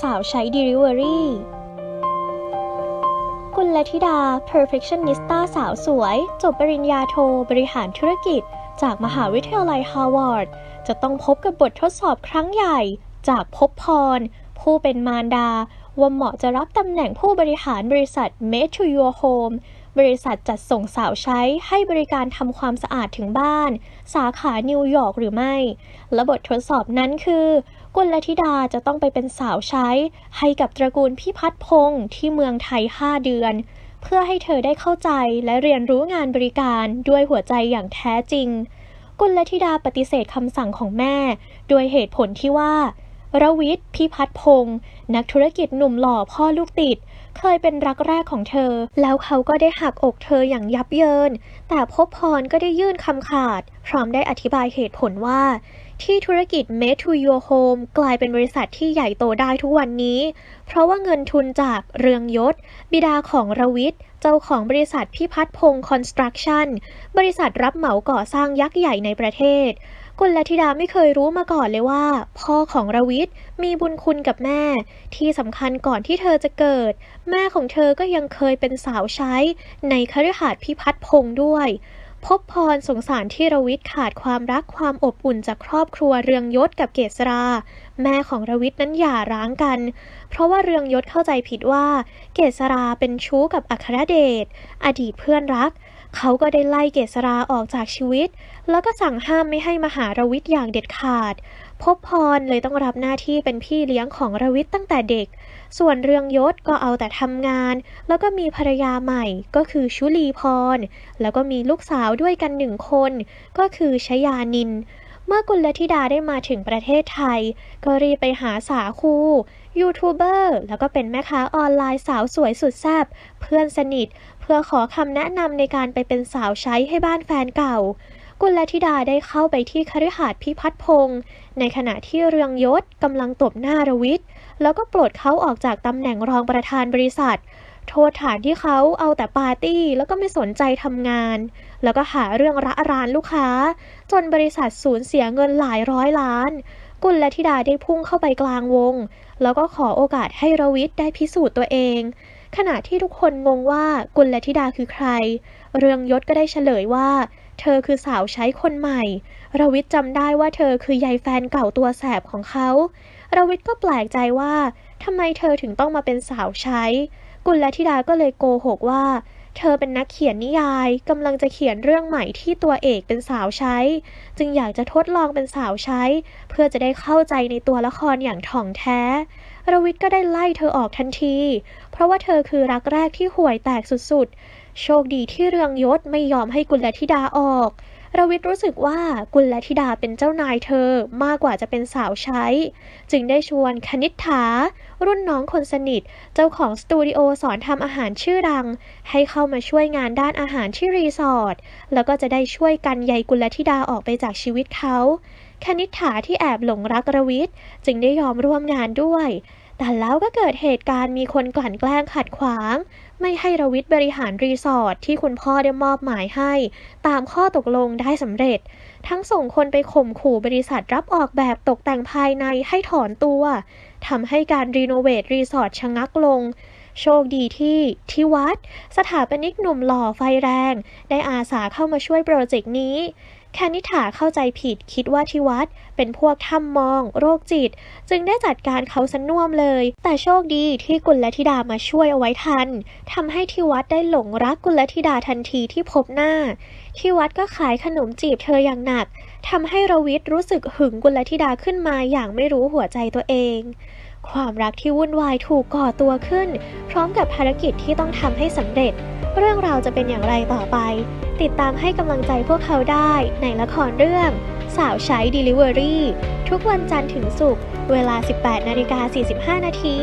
สาวใช้ Delivery กุลธิดา perfectionista สาวสวย จบปริญญาโทบริหารธุรกิจ จากมหาวิทยาลัยฮาร์วาร์ด จะต้องพบกับบททดสอบครั้งใหญ่ จากภพพร ผู้เป็นมารดา ว่าเหมาะจะรับตำแหน่งผู้บริหารบริษัท Made to Your Home บริษัทจัดส่งสาวใช้ให้บริการทำความสะอาดถึงบ้าน สาขานิวยอร์กหรือไม่ และบททดสอบนั้นคือ กุลธิดาจะต้องไปเป็นสาวใช้ ให้กับตระกูลพี่พัดพงษ์ที่เมืองไทย 5 เดือน เพื่อให้เธอได้เข้าใจและเรียนรู้งานบริการด้วยหัวใจอย่างแท้จริง กุลธิดาปฏิเสธคำสั่งของแม่ ด้วยเหตุผลที่ว่า รวิทย์พิพัฒน์พงศ์นักธุรกิจหนุ่มหล่อพ่อลูกติด เคยเป็นรักแรกของเธอ แล้วเขาก็ได้หักอกเธออย่างยับเยิน แต่พบพรก็ได้ยื่นคำขาด พร้อมได้อธิบายเหตุผลว่า ที่ธุรกิจ Made to Your Home กลายเป็นบริษัทที่ใหญ่โตได้ทุกวันนี้ เพราะว่าเงินทุนจากเรืองยศ บิดาของรวิทย์เจ้าของบริษัทพิพัฒน์พงศ์คอนสตรักชั่นบริษัทรับเหมาก่อสร้างยักษ์ใหญ่ในประเทศ กุลธิดาไม่เคยรู้มาก่อนเลยว่า พ่อของรวิทย์มีบุญคุณกับแม่ ที่สำคัญก่อนที่เธอจะเกิด แม่ของเธอก็ยังเคยเป็นสาวใช้ ในคฤหาสน์พิพัฒน์พงศ์ด้วย พบพรสงสารที่รวิทย์ขาดความรักความอบอุ่นจากครอบครัวเรืองยศกับเกษรา แม่ของรวิทย์นั้นหย่าร้างกัน เพราะว่าเรืองยศเข้าใจผิดว่า เกษราเป็นชู้กับอัครเดช อดีตเพื่อนรัก เขาก็ได้ไล่เกษราออกจากชีวิต แล้วก็สั่งห้ามไม่ให้มหารวิทย์อย่างเด็ดขาด พบพรเลยต้องรับหน้าที่เป็นพี่เลี้ยงของรวิทย์ตั้งแต่เด็ก ส่วนเรืองยศก็เอาแต่ทำงาน แล้วก็มีภรรยาใหม่ก็คือชุลีพร แล้วก็มีลูกสาวด้วยกันหนึ่งคน ก็คือชยานิน เมื่อกุลธิดาได้มาถึงประเทศไทย ก็รีบไปหาสาคูยูทูบเบอร์แล้วก็เป็นแม่ค้าออนไลน์สาวสวยสุดแซ่บเพื่อนสนิท เพื่อขอคำแนะนำในการไปเป็นสาวใช้ให้บ้านแฟนเก่า กุลธิดาได้เข้าไปที่คฤหาสน์พิพัฒพงศ์ในขณะที่เรืองยศกำลังตบหน้ารวิทย์แล้วก็ปลดเขาออกจากตำแหน่งรองประธานบริษัท โทษฐานที่เขาเอาแต่ปาร์ตี้แล้วก็ไม่สนใจทำงาน แล้วก็หาเรื่องระรานลูกค้า จนบริษัทสูญเสียเงินหลายร้อยล้าน กุลธิดาได้พุ่งเข้าไปกลางวง แล้วก็ขอโอกาสให้รวิทย์ได้พิสูจน์ตัวเอง ขณะที่ทุกคนงงว่ากุลธิดาคือใคร เรืองยศก็ได้เฉลยว่า เธอคือสาวใช้คนใหม่รวิทย์จำได้ว่าเธอคือยายแฟนเก่าตัวแสบของเขารวิทย์ก็แปลกใจว่าทำไมเธอถึงต้องมาเป็นสาวใช้ กุลธิดาก็เลยโกหกว่า เธอเป็นนักเขียนนิยายกำลังจะเขียนเรื่องใหม่ที่ตัวเอกเป็นสาวใช้ จึงอยากจะทดลองเป็นสาวใช้ เพื่อจะได้เข้าใจในตัวละครอย่างถ่องแท้รวิทย์ก็ได้ไล่เธอออกทันที เพราะว่าเธอคือรักแรกที่ห่วยแตกสุดๆ โชคดีที่เรืองยศไม่ยอมให้กุลธิดาออก รวิทย์รู้สึกว่ากุลธิดาเป็นเจ้านายเธอมากกว่าจะเป็นสาวใช้ จึงได้ชวนคณิษฐา รุ่นน้องคนสนิท เจ้าของสตูดิโอสอนทำอาหารชื่อดัง ให้เข้ามาช่วยงานด้านอาหารที่รีสอร์ทแล้วก็จะได้ช่วยกันใยกุลธิดาออกไปจากชีวิตเขาคณิษฐาที่แอบหลงรักรวิทย์จึงได้ยอมร่วมงานด้วย แต่แล้วก็เกิดเหตุการณ์มีคนกลั่นแกล้งขัดขวาง ไม่ให้รวิทย์บริหารรีสอร์ทที่คุณพ่อได้มอบหมายให้ ตามข้อตกลงได้สำเร็จ ทั้งส่งคนไปข่มขู่บริษัทรับออกแบบตกแต่งภายในให้ถอนตัวทำให้การรีโนเวทรีสอร์ทชะงักลงโชคดีที่ที่วัด สถาปนิกหนุ่มหล่อไฟแรง ได้อาสาเข้ามาช่วยโปรเจกต์นี้ แคนิถาเข้าใจผิดคิดว่าที่วัดเป็นพวกถ้ำมอง โรคจิต จึงได้จัดการเขาสน่วมเลย แต่โชคดีที่กุลธิดามาช่วยเอาไว้ทันทำให้ที่วัดได้หลงรักกุลธิดาทันทีที่พบหน้าที่วัดก็ขายขนมจีบเธออย่างหนักทำให้รวิทรู้สึกหึงกุลธิดาขึ้นมาอย่างไม่รู้หัวใจตัวเอง ความรักที่วุ่นวายถูกก่อตัวขึ้น พร้อมกับภารกิจที่ต้องทำให้สำเร็จ เรื่องราวจะเป็นอย่างไรต่อไป ติดตามให้กำลังใจพวกเขาได้ในละครเรื่อง สาวใช้ Delivery ทุกวันจันทร์ถึงศุกร์เวลา 18 นาฬิกา 45 นาที